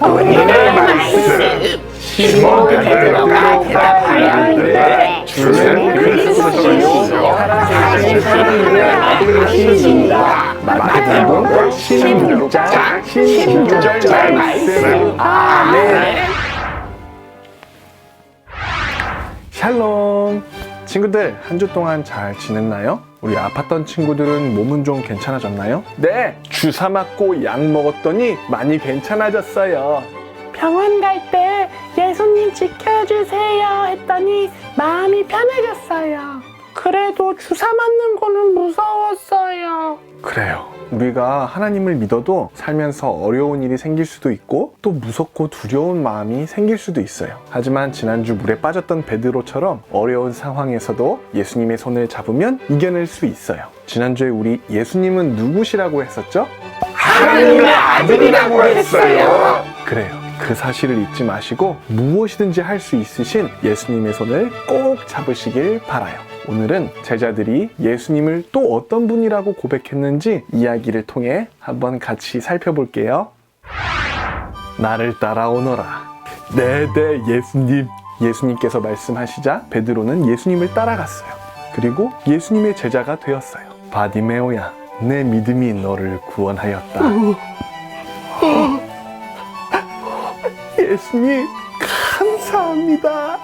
오늘의 말씀 시몬 베드로가 이르되 주는 그리스도시요 하나님의 아들이십니다 마태복음 16장 16절 말씀 아멘 샬롬 친구들 한 주 동안 잘 지냈나요? 우리 아팠던 친구들은 몸은 좀 괜찮아졌나요? 네 주사 맞고 약 먹었더니 많이 괜찮아졌어요 병원 갈 때 예수님 지켜주세요 했더니 마음이 편해졌어요. 그래도 주사 맞는 거는 무서웠어요. 그래요 우리가 하나님을 믿어도 살면서 어려운 일이 생길 수도 있고 또 무섭고 두려운 마음이 생길 수도 있어요 하지만 지난주 물에 빠졌던 베드로처럼 어려운 상황에서도 예수님의 손을 잡으면 이겨낼 수 있어요 지난주에 우리 예수님은 누구시라고 했었죠? 하나님의 아들이라고 했어요 그래요. 그 사실을 잊지 마시고 무엇이든지 할 수 있으신 예수님의 손을 꼭 잡으시길 바라요. 오늘은 제자들이 예수님을 또 어떤 분이라고 고백했는지 이야기를 통해 한번 같이 살펴볼게요. 나를 따라오너라. 네, 네, 예수님. 예수님께서 말씀하시자 베드로는 예수님을 따라갔어요. 그리고 예수님의 제자가 되었어요. 바디메오야, 내 믿음이 너를 구원하였다. 예수님 감사합니다.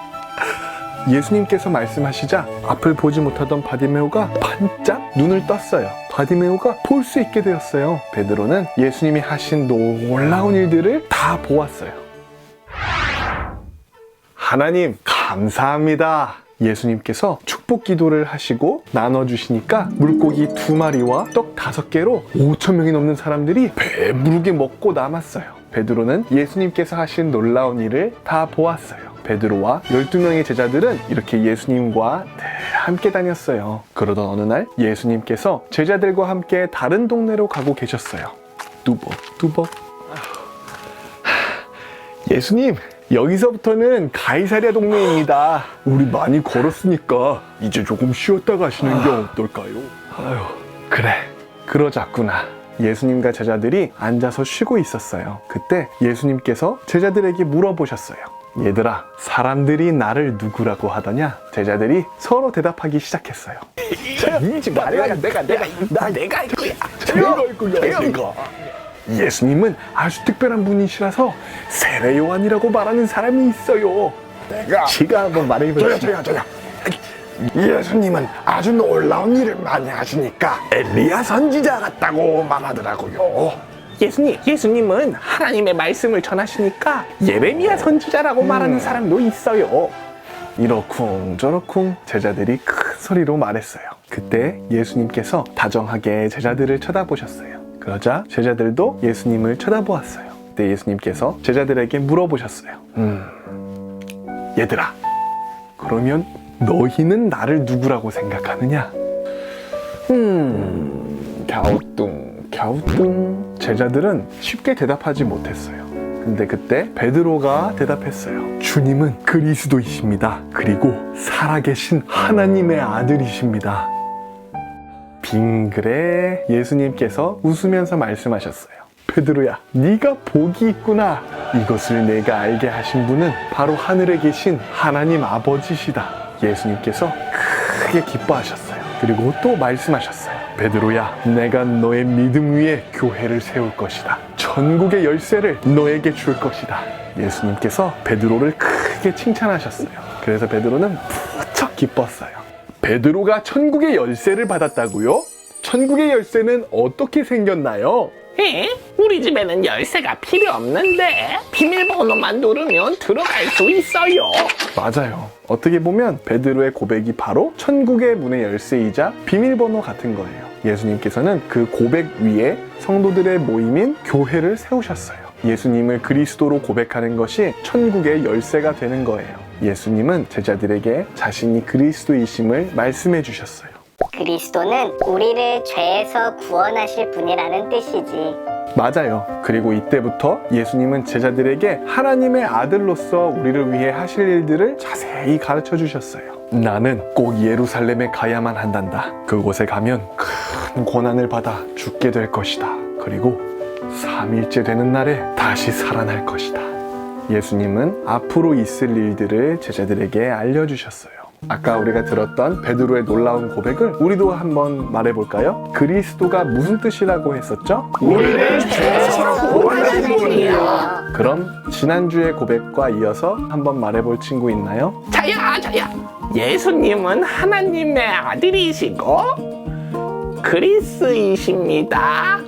예수님께서 말씀하시자 앞을 보지 못하던 바디메오가 반짝 눈을 떴어요. 바디메오가 볼 수 있게 되었어요. 베드로는 예수님이 하신 놀라운 일들을 다 보았어요. 하나님 감사합니다. 예수님께서 축복 기도를 하시고 나눠주시니까 물고기 두 마리와 떡 다섯 개로 5천 명이 넘는 사람들이 배부르게 먹고 남았어요. 베드로는 예수님께서 하신 놀라운 일을 다 보았어요. 베드로와 12명의 제자들은 이렇게 예수님과 늘 함께 다녔어요. 그러던 어느 날 예수님께서 제자들과 함께 다른 동네로 가고 계셨어요. 뚜벅 뚜벅 예수님, 여기서부터는 가이사랴 동네입니다. 우리 많이 걸었으니까 이제 조금 쉬었다 가시는 게 어떨까요? 아유, 그래. 그러자꾸나. 예수님과 제자들이 앉아서 쉬고 있었어요. 그때 예수님께서 제자들에게 물어보셨어요. 얘들아, 사람들이 나를 누구라고 하더냐? 제자들이 서로 대답하기 시작했어요. 이지 말아야 내가 내가 나 내가 할 거야. 내가 할 거야. 내가. 예수님은 아주 특별한 분이시라서 세례 요한이라고 말하는 사람이 있어요. 내가 제가 한번 말해보세요. 저요 저요 저요 예수님은 아주 놀라운 일을 많이 하시니까 엘리야 선지자 같다고 말하더라고요 예수님, 예수님은 하나님의 말씀을 전하시니까 예레미야 선지자라고 말하는 사람도 있어요. 이러쿵 저러쿵 제자들이 큰 소리로 말했어요. 그때 예수님께서 다정하게 제자들을 쳐다보셨어요. 그러자 제자들도 예수님을 쳐다보았어요. 그때 예수님께서 제자들에게 물어보셨어요. 음, 얘들아, 그러면 너희는 나를 누구라고 생각하느냐? 음, 갸우뚱, 갸우뚱. 제자들은 쉽게 대답하지 못했어요. 근데 그때 베드로가 대답했어요. 주님은 그리스도이십니다. 그리고 살아계신 하나님의 아들이십니다. 빙그레 예수님께서 웃으면서 말씀하셨어요. 베드로야, 네가 복이 있구나. 이것을 내가 알게 하신 분은 바로 하늘에 계신 하나님 아버지시다. 예수님께서 크게 기뻐하셨어요. 그리고 또 말씀하셨어요. 베드로야, 내가 너의 믿음 위에 교회를 세울 것이다. 전국의 열쇠를 너에게 줄 것이다. 예수님께서 베드로를 크게 칭찬하셨어요. 그래서 베드로는 무척 기뻤어요. 베드로가 천국의 열쇠를 받았다고요? 천국의 열쇠는 어떻게 생겼나요? 에? 우리 집에는 열쇠가 필요 없는데 비밀번호만 누르면 들어갈 수 있어요. 맞아요. 어떻게 보면 베드로의 고백이 바로 천국의 문의 열쇠이자 비밀번호 같은 거예요. 예수님께서는 그 고백 위에 성도들의 모임인 교회를 세우셨어요. 예수님을 그리스도로 고백하는 것이 천국의 열쇠가 되는 거예요. 예수님은 제자들에게 자신이 그리스도이심을 말씀해 주셨어요. 그리스도는 우리를 죄에서 구원하실 분이라는 뜻이지. 맞아요. 그리고 이때부터 예수님은 제자들에게 하나님의 아들로서 우리를 위해 하실 일들을 자세히 가르쳐 주셨어요. 나는 꼭 예루살렘에 가야만 한단다. 그곳에 가면 큰 고난을 받아 죽게 될 것이다. 그리고 3일째 되는 날에 다시 살아날 것이다. 예수님은 앞으로 있을 일들을 제자들에게 알려주셨어요. 아까 우리가 들었던 베드로의 놀라운 고백을 우리도 한번 말해볼까요? 그리스도가 무슨 뜻이라고 했었죠? 우리를 죄에서 구원하신 분이요. 그럼 지난주의 고백과 이어서 한번 말해볼 친구 있나요? 저야 저야 예수님은 하나님의 아들이시고 그리스이십니다.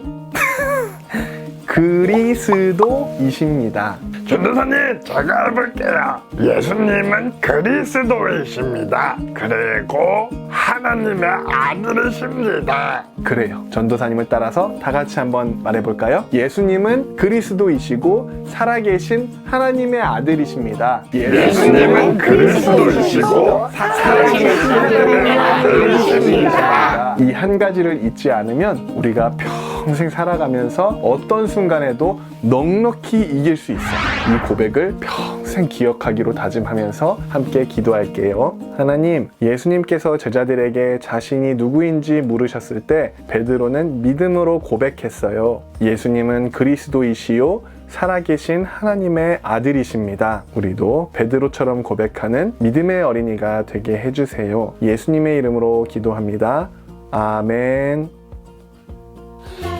그리스도이십니다. 전도사님 제가 해볼게요 예수님은 그리스도이십니다 그리고 하나님의 아들이십니다 그래요. 전도사님을 따라서 다 같이 한번 말해볼까요? 예수님은 그리스도이시고 살아계신 하나님의 아들이십니다. 예수님은 그리스도이시고 살아계신 하나님의 아들이십니다 이 한 가지를 잊지 않으면 우리가 평생 살아가면서 어떤 순간에도 넉넉히 이길 수 있어. 이 고백을 평생 기억하기로 다짐하면서 함께 기도할게요. 하나님, 예수님께서 제자들에게 자신이 누구인지 물으셨을 때 베드로는 믿음으로 고백했어요. 예수님은 그리스도이시요 살아계신 하나님의 아들이십니다. 우리도 베드로처럼 고백하는 믿음의 어린이가 되게 해주세요. 예수님의 이름으로 기도합니다. 아멘.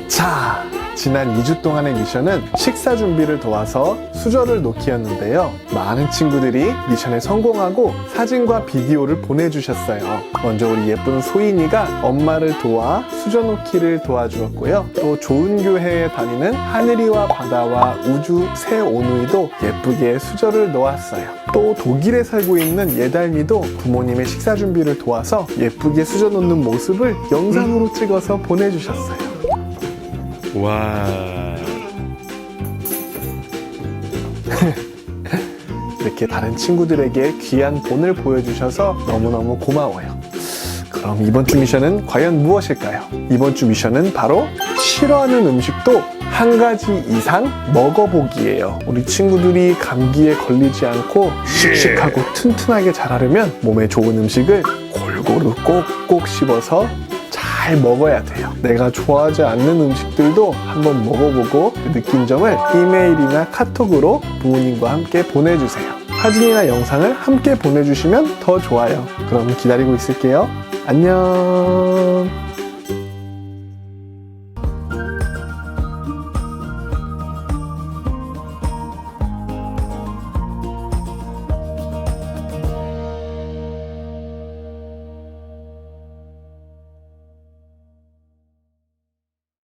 자, 지난 2주 동안의 미션은 식사 준비를 도와서 수저를 놓기였는데요. 많은 친구들이 미션에 성공하고 사진과 비디오를 보내주셨어요. 먼저 우리 예쁜 소인이가 엄마를 도와 수저 놓기를 도와주었고요. 또 좋은 교회에 다니는 하늘이와 바다와 우주 새 오누이도 예쁘게 수저를 놓았어요. 또 독일에 살고 있는 예달미도 부모님의 식사 준비를 도와서 예쁘게 수저 놓는 모습을 영상으로 찍어서 보내주셨어요. 와. 이렇게 다른 친구들에게 귀한 본을 보여주셔서 너무너무 고마워요. 그럼 이번 주 미션은 과연 무엇일까요? 이번 주 미션은 바로 싫어하는 음식도 한 가지 이상 먹어보기예요. 우리 친구들이 감기에 걸리지 않고 씩씩하고 튼튼하게 자라려면 몸에 좋은 음식을 골고루 꼭꼭 씹어서 잘 먹어야 돼요. 내가 좋아하지 않는 음식들도 한번 먹어보고 그 느낀 점을 이메일이나 카톡으로 부모님과 함께 보내주세요. 사진이나 영상을 함께 보내주시면 더 좋아요. 그럼 기다리고 있을게요. 안녕.